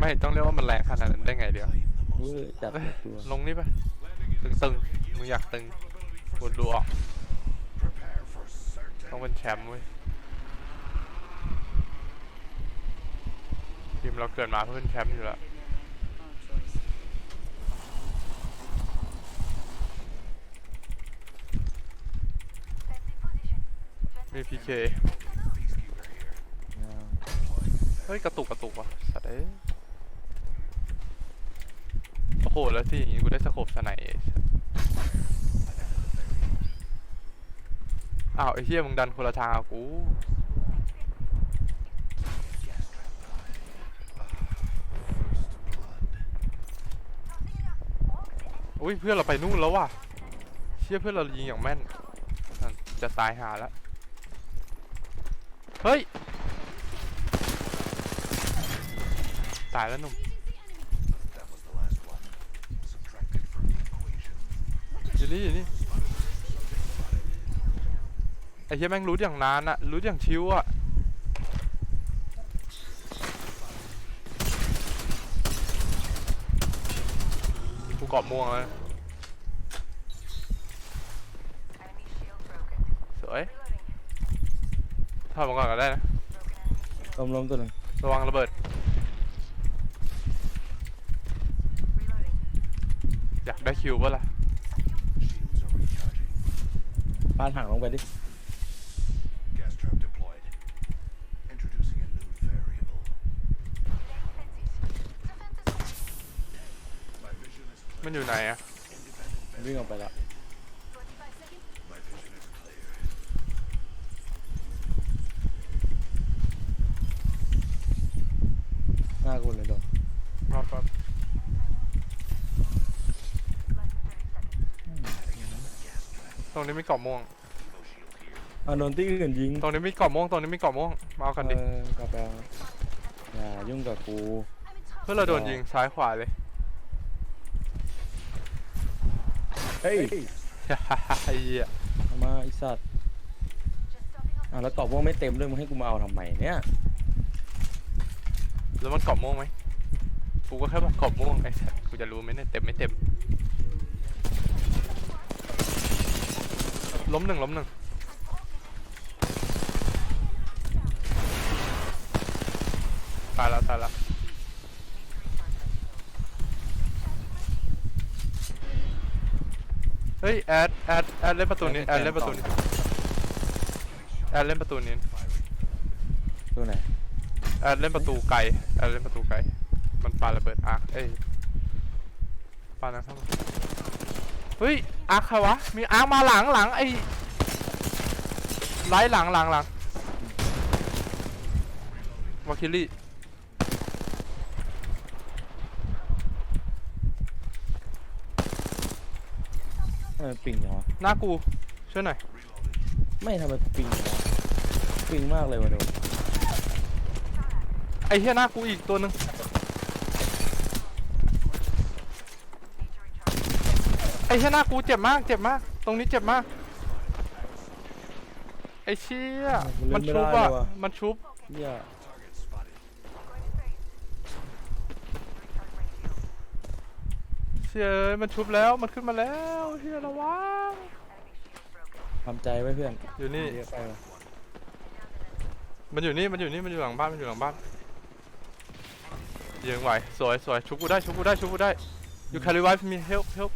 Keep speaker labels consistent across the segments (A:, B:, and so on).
A: ไม่ต้องเรียกว่ามันแรงขนาดนั้นได้ไงเดียว
B: เว้ยจับ
A: เอ้ย
B: ตัว
A: ลงนี่ปะตึงตึงๆมึงอยากตึงกดดูออก ต้องเป็นแชมป์เว้ยทีมเราเกิดมาเพื่อเป็นแชมป์อยู่แล้ว มีพีเคเฮ้ย กระตุกกระตุกว่ะสัตว์เอ้ย โอ้โหแล้วที่อย่างงี้กูได้สโคปสไนเอชอ้าวไอ้เหี้ยมึงดันคนละทางกับกู อุ้ยเพื่อนเราไปนู่นแล้วว่ะ เชี่ยเพื่อนเรายิงอย่างแม่นนั่นจะตายหาแล้วเฮ้ย ตายแล้วหนุ่ม อยู่นี่อยู่นี่ไอ้เหี้ยแม่งรู้อย่างนานอะรู้อย่างชิวอะกูเกาะม่วงเลยสวยถอดมาก่อนก็ได้นะ
B: ล้มล้มตัวหนึ่ง
A: ระวังระเบิดอยากได้คิวปะล่ะ
B: ปาดห่างลงไปดิ
C: Gas trap deployed. Introducing a new variable. My vision is
A: มันอยู่ไหนอะ
B: วิ่งออกไปละ
C: my vision is clear.
B: หน้ากูเลยโดน
A: รอบครับ ตรงนี้มีเกาะม่วง
B: อะโดนที่อื่นยิง
A: ตรงนี้มีเกาะม่วง ตรงนี้มีเกาะม่วง มาเอากันดิ
B: เออกลับไปเอาอย่ายุ่งกับกู
A: เพื่อนเราโดนยิงซ้ายขวาเลย
B: เฮ้ย
A: ไอ้เหี้ย
B: เอามาไอสัตว์อะแล้วตอบว่าไม่เต็มด้วยมึงให้กูมาเอาทำไมเนี่ย
A: แล้วมันเกาะม่วงไหมกูก็แค่บอกเกาะม่วงไอ้สัสกูจะรู้ไหมเนี่ยเต็มไม่เต็ม ล้มหนึ่งล้มหนึ่งตายแล้วตายแล้วเฮ้ยแอดแอดแอดเล่นประตูนี้แอดเล่นประตูนี้แอดเล่นประตูนี้
B: ตัวไหน
A: แอดเล่นประตูไกลแอดเล่นประตูไกลมันปาระเบิดอาร์คเอ้ยปานะครับ เฮ้ยอาร์คใครวะ มีอาร์คมาหลังหลังไอ้ไล่หลังหลังหลังวาคิลี่
B: ทำไมปิงเหรอ
A: หน้ากูช่วยหน่อย
B: ไม่ทำไมปิงเหรอปิงมากเลยวะโดน
A: ไอ้เหี้ยหน้ากูอีกตัวหนึ่ง ไอ้เหี้ยหน้ากูเจ็บมากเจ็บมาก ตรงนี้เจ็บมาก ไอ้เชี่ยมันชุบอะ มันชุบ
B: เหี้ย
A: เชี่ยเอ้ยมันชุบแล้วมันขึ้นมาแล้วเฮียระวัง
B: ทำใจไว้เพื่อน
A: อยู่นี่
B: เรียกไปวะ
A: มันอยู่นี่ มันอยู่นี่ มันอยู่หลังบ้าน มันอยู่หลังบ้านยิงไหวสวยสวยชุบกูได้ ชุบกูได้ ชุบกูได้ you can revive me help help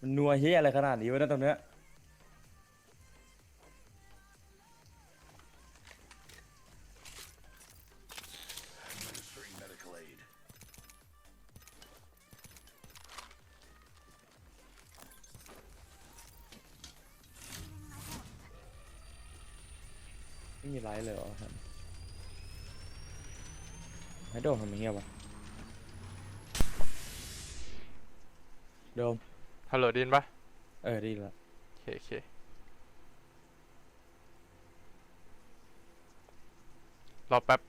B: มันนัวเฮียอะไรขนาดนี้วะเนะตรงเนี้ยไม่มีไลท์เลยเหรอครับให้โดมทำอย่างเงี้ยวะโดม
A: ฮัลโหลดินปะ
B: เออดีละ
A: โอเคโอเครอแป๊บ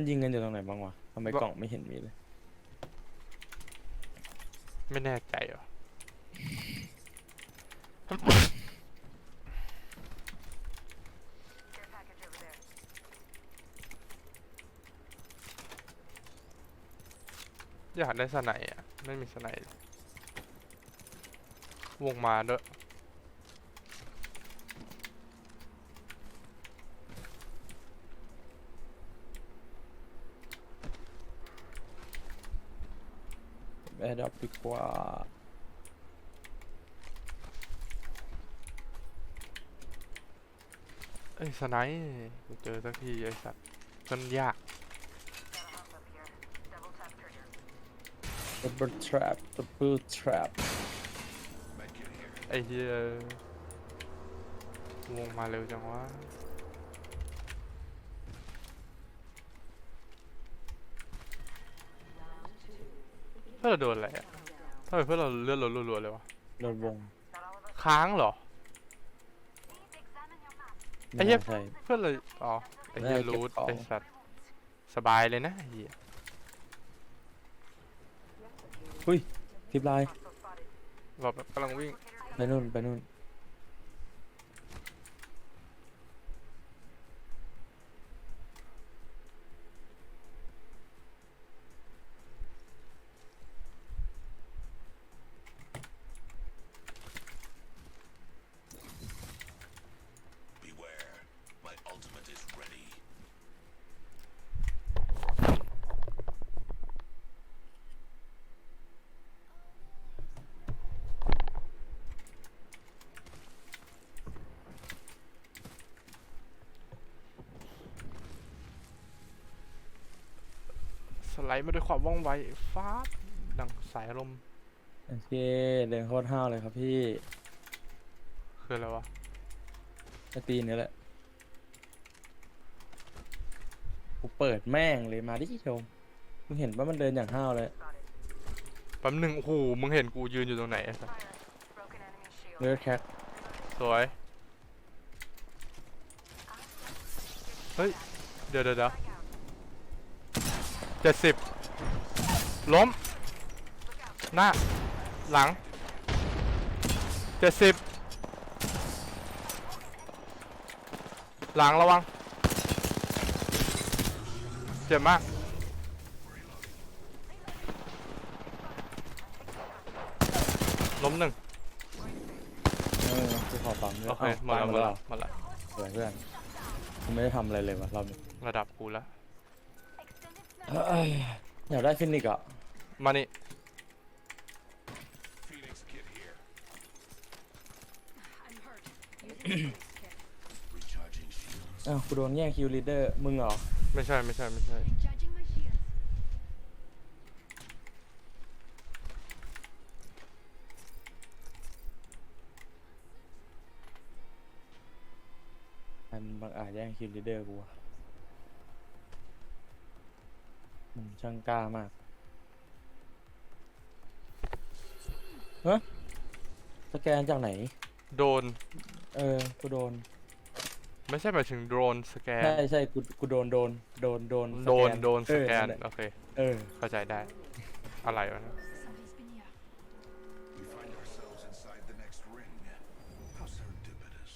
B: มันยิงกันอยู่ตรงไหนบ้างวะทำไม
A: วะ
B: กล่องไม่เห็นมีเลย
A: ไม่แน่ใจว่ะ
D: Care package over there.
A: อยากได้สไนด์อะ ไม่มีสไนด์วงมาด้วย
B: ร์ดรอปดีกว่า
A: เอ้ยสไนด์กูเจอสักทีไอ้สัตว์มันยาก
D: Got a hop up here. Double tap trigger.
B: ดับเบิลทรัพดับเบิลทรัพ
C: Medkit here.
A: ไอ้เหี้ยวงมาเร็วจังวะ เพื่อนเราโดนอะไรอะทำไมเพื่อนเราเลือดรัวๆเลยวะ
B: โดนวง
D: Not all of us.
A: ค้างเหรอ
D: Please examine your map.
A: ไอ้
B: ไม่
A: เหี้ย
B: น่าใช่
A: เพื่อนเลยอ๋อ ไอ้เหี้ย
B: ได้เก็บ
A: รูท
B: ของ
A: ไอ้สัตว์ สบายเลยนะไอ้เหี้ย
B: อุ้ยทิปไลน์
D: Hostile spotted.
A: เราแบบกำลังวิ่ง
D: Locator
B: ไปนู่นไปนู่น
C: Beware. My ultimate is ready.
A: สไลด์มาด้วยความว่องไวฟ้าบดังสายลมณ์
B: โอเคเดินโคตรห้าวเลยครับพี่
A: คืออะไรวะ
B: ไอตีนนี่แหละกูเปิดแม่งเลยมาดิชมมึงเห็นว่ามันเดินอย่างห้าวเลย
D: spotted.
A: แป๊บหนึ่งโอ้โหมึงเห็นกูยืนอยู่ตรงไหนไอ้สัส
D: Fire. Broken enemy shield.
B: เลือดแคท
A: สวย เฮ้ย เดี๋ยวเดี๋ยว เดี๋ยวเจ็ดสิบล้ม หน้า หลังเจ็ดสิบหลังระวัง เจ็บมาก ล้มหนึ่ง
B: เออกูขอปั๊มด้วย
A: โอเค
B: อ้าว
A: หมดแล้วหมด
B: ตาย
A: แล้วหมดแล้ว
B: สวยเพื่อนกูไม่ได้ทำอะไรเลยวะรอบนี้
A: ระดับกูแล้ว
D: Extended
B: เอ้ยอยากได้ฟินิกซ์อะ
A: มานี่
C: Phoenix kit here.
D: I'm hurt. Using a Phoenix kit.
C: Recharging shields.
B: อ้าวกูโดนแย่งคิวลีดเดอร์มึงเหรอ
A: ไม่ใช่ไม่ใช่ไม่ใช่
D: Recharging my shields.
B: มันบางอาจแย่งคิวลีดเดอร์กูอะมึง ช่างกล้ามากฮะสแกนจากไหน
A: โดน
B: เออ กูโดน
A: ไม่ใช่หมายถึงโดรนสแกน
B: ใช่ใช่กูกูโดนโดนโดนโดน
A: โดน โดนส
B: เออ
A: แกน
B: นั่นแหละ
A: โอเค
B: เออ
A: เข้าใจได้ อะไรวะเนะ
D: Somebody's been here.
C: We find ourselves inside the next ring. How serendipitous.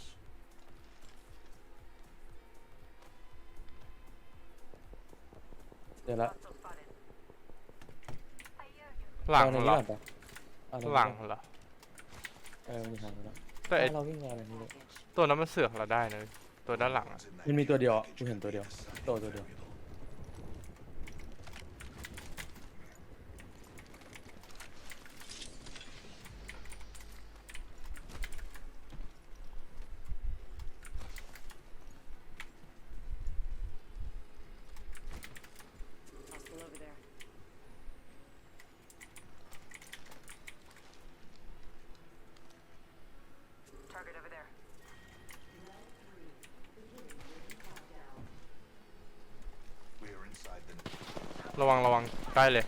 B: เดี๋ยวละ
D: Hostile spotted. I hear you.
A: หลัง
B: เอาใน
A: เหร
B: นี้
A: อ
B: ก่อนปะเอาในนี้
A: หลัง
B: ก่อน
A: เหรอ
B: เออมีทางแล้ว
A: แต่ไอ
B: เราวิ่งมาอะไรนี้เลย
A: ตัวนั้นมันเสือกเราได้นะตัวด้านหลังอะ
C: In that
B: มันมีตัวเดียวอะกูเห็นตัวเดียวตัวตัวเดียว
D: Hostile over there. Target over there.
C: we are inside the
A: ระวังระวังใกล้เลย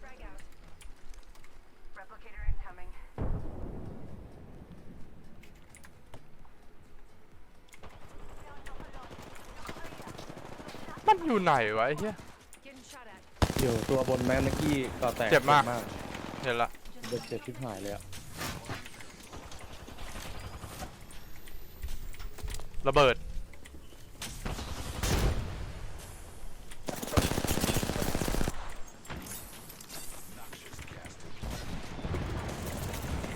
D: Frag out. Replicator incoming.
A: มันอยู่ไหนวะไอ้เหี้ย
D: Getting shot at.
B: เดี๋ยวตัวบนแมนเมื่อกี้ก่อแตก
A: เจ็บมาก เห็นละ
B: เจ็บเจ็บชิบหายเลยอะ
A: ระเบิด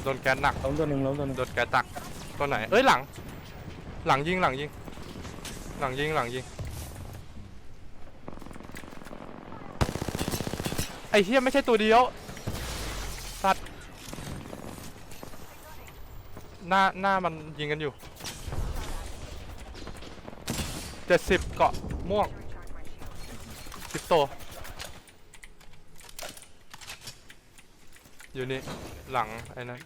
A: โดนแก๊สหนัก
B: ล้มตัวหนึ่งล้มตัวหนึ่ง
A: โดนแก๊สตักตัวไหน เอ้ยหลัง หลังยิงหลังยิง หลังยิงหลังยิง ไอ้เฮียไม่ใช่ตัวเดียว สัตว์ หน้าหน้ามันยิงกันอยู่เจ็ดสิบเกาะม่วง
D: Recharge my shield.
A: สิบตัวอยู่นี่หลังไอ้นั้น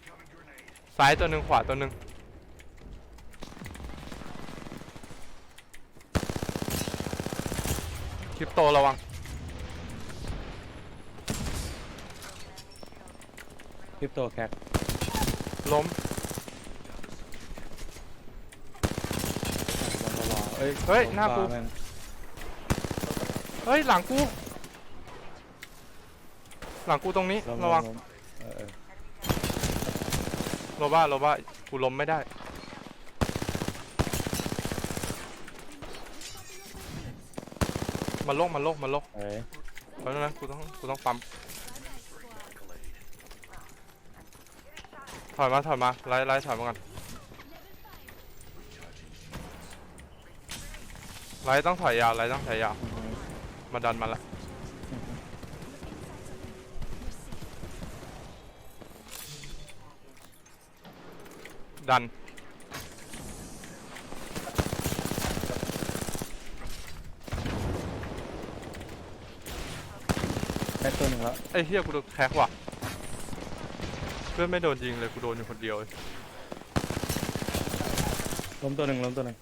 A: ซ้ายตัวหนึ่งขวาตัวหนึ่งคริปโตระวัง
B: คริปโตแคค
A: ล้ม
B: ลองรอเอ้ย
A: เฮ้ยหน้ากู
B: แม่ง
A: เฮ้ยหลังกู หลังกูตรงนี้
B: ล้ม
A: ระวัง
B: ล้มเออเออ
A: โลบ้าโลบ้ากูล้มไม่ได้มันโลกมันโลกมันโลก
B: เอ้ย
A: เพราะฉะนั้นกูต้องกูต้องปั๊มถอยมาถอยมาไล่ไล่ถอยมาก่อน ไล่ต้องถอยยาวไล่ต้องถอยยาวมาดันมาละดัน
B: แค่ตัวหนึ่งแล้ว
A: ไอ้เฮียกูโดนแคกว่ะ เพื่อนไม่โดนยิงเลยกูโดนอยู่คนเดียวเลย
B: ล้มตัวหนึ่งล้มตัวหนึ่ง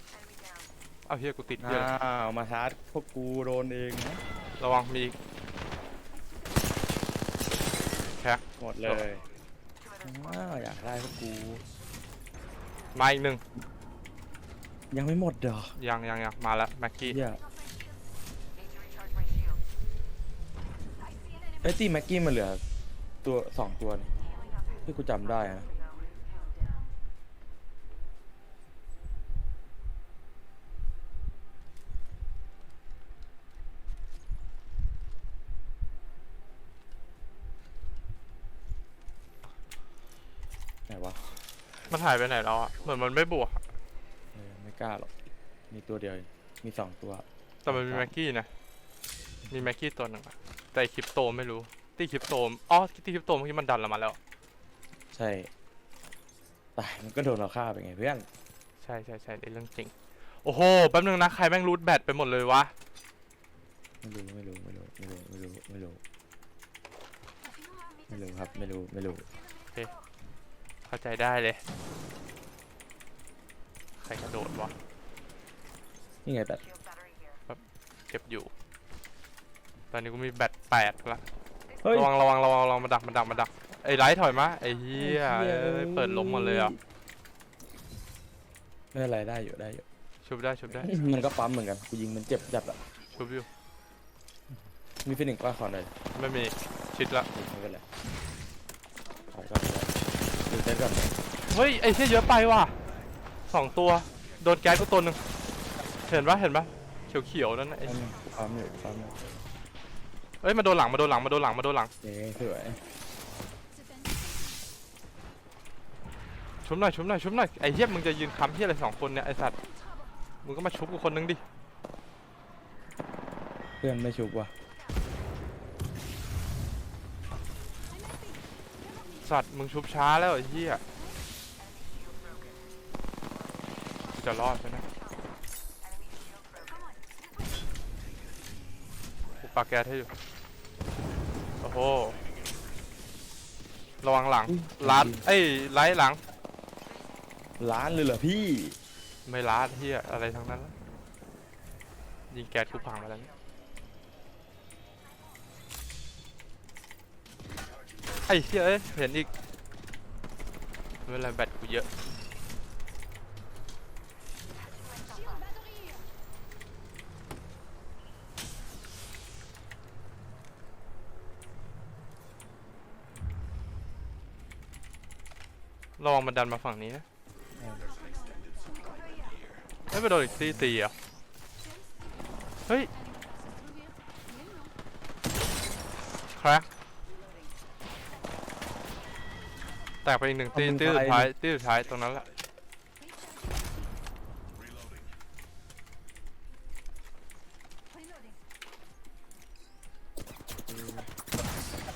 A: เอาเฮียกูติดเฮี
B: อ้
A: ยเลยา
B: วมาชาร์จพวกกูโดนเองนะ
A: ระวังมีอีกแคก
B: หมดเลยอ้าวอยากได้พวกกู
A: มาอีกหนึ่ง
B: ยังไม่หมดเหรอ
A: ยังยังยังมาแล้วแม็กกี้
B: เหี้ย
D: Need to recharge my shield. I see an enemy
B: ไอ้ยตีแม็กกี้มันเหลือ ตัวสองตัวนี่
D: healing up.
B: ที่กูจำได้นะ
D: Countdown.
B: ไหนวะ
A: มัน หายไปไหนแล้วอะเหมือนมันไม่บวกอะ
B: เออไม่กล้าหรอก มีตัวเดียวเองมีสองตัว
A: แต่มันมีแม็กกี้นะ มีแม็กกี้ตัวหนึ่งอะแต่ไอ้คริปโตไม่รู้ ตีคริปโตอ๋อตีคริปโตเมื่อกี้มันดันเรามาแล้ว
B: ใช่ตายมันก็โดนเราฆ่าไปไงเพื่อน
A: ใช่ใช่ใช่ในเรื่องจริง โอ้โห แป๊บนึงนะ ใครแม่งรูทแบตไปหมดเลยวะ
B: ไม่รู้ไม่รู้ไม่รู้ไม่รู้ไม่รู้ไม่รู้
D: If you allow me
B: ไม่
D: to
B: รู้ครับไม่รู้ไม่รู้
A: เข้าใจได้เลย ใครกระโดดวะ
B: นี่ไงแต่
D: shield battery here.
A: เก็บอยู่ ตอนนี้กูมีแบตแปดละ
B: เฮ้ย
A: ระวังระวังระวังระวังมาดักมาดักมาดักไอ้ไลท์ถอยมาไอ้เหี้ย
B: ไอ้เหี้ย
A: เอ้ยเปิดล้มหมดเลยอะ
B: ไม่เป็นไรได้อยู่ได้อยู่
A: ชุบได้ชุบได้
B: มันก็ปั๊มเหมือนกันกูยิงมันเจ็บจัดอะ
A: ชุบอยู่
B: มีฟินิกว่าขอหน่อย
A: ไม่มีชิดละ
B: ไม่เป็นไรขอก่อน ดูเซตก่อน
A: เฮ้ย ไอ้เหี้ยเยอะไปว่ะสองตัว โดนแก๊สกูตัวหนึ่งเห็นปะเห็นปะเขียวเขียวๆนั่นน่ะไอ้
B: ปั๊มอยู่ปั๊มอยู่
A: เอ้ยมาโดนหลังมาโดนหลังมาโดนหลังมาโดนหลัง
B: เย้สวย
A: ชุบหน่อยชุบหน่อยชุบหน่อยไอ้เหี้ยมึงจะยืนค้ำเหี้ยอะไรสองคนเนี่ยไอ้สัตว์มึงก็มาชุบกูคนนึงดิ
B: เพื่อนไม่ชุบว่ะ
A: สัตว์มึงชุบช้าแล้วไอ้เหี้ยกูจะรอดใช่ไหมกูปาแก๊สให้อยู่ โอ้โห ระวังหลังลัดเอ้ยไล่หลัง
B: ล้านเลยเหรอพี่
A: ไม่ลัดเหี้ยอะไรทั้งนั้นละยิงแก๊สกูพังมาแล้วเนี่ย ไอ้เหี้ยเอ้ยเห็นอีกเวลาแบตกูเยอะระวังมันดันมาฝั่งนี้นะไม่ไปโดนอีกตีตีอะเฮ้ย ครก แตกไปอีกหนึ่งตีตีสุดท้ายตีสุดท้ายตรงนั้นแหละ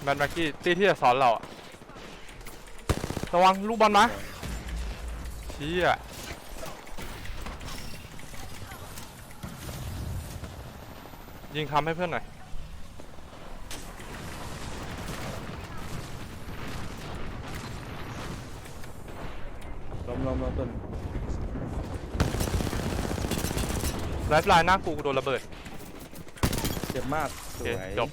A: แมนแม็กกี้ตีที่จะสอนเราอะระวังลูกบอลนะเชี่ยยิงคำให้เพื่อนหน่อย
B: ล้มล้มล้มต้น
A: ไลฟ์ไลน์หน้ากูกูโดนระเบิด
B: เจ็บมาก
A: โอ
B: ส
A: เค
B: วย
A: จบ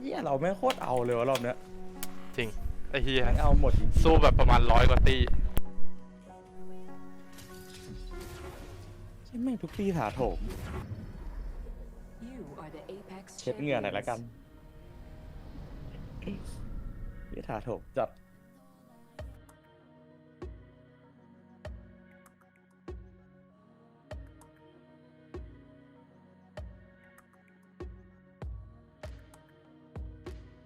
B: เยี่ยเราไม่โคตรเอาเลยวะรอบเนี้ย
A: จริง ไอ้เฮีย
B: ไม่เอาหมดจริง
A: สู้แบบประมาณร้อยกว่าตี
B: ใช่ไหมทุกที่ถาโถม
E: You are the Apex
B: เช็ดเหงื่อหน่อยละกัน
E: champions.
B: ที่ถาโถมจัด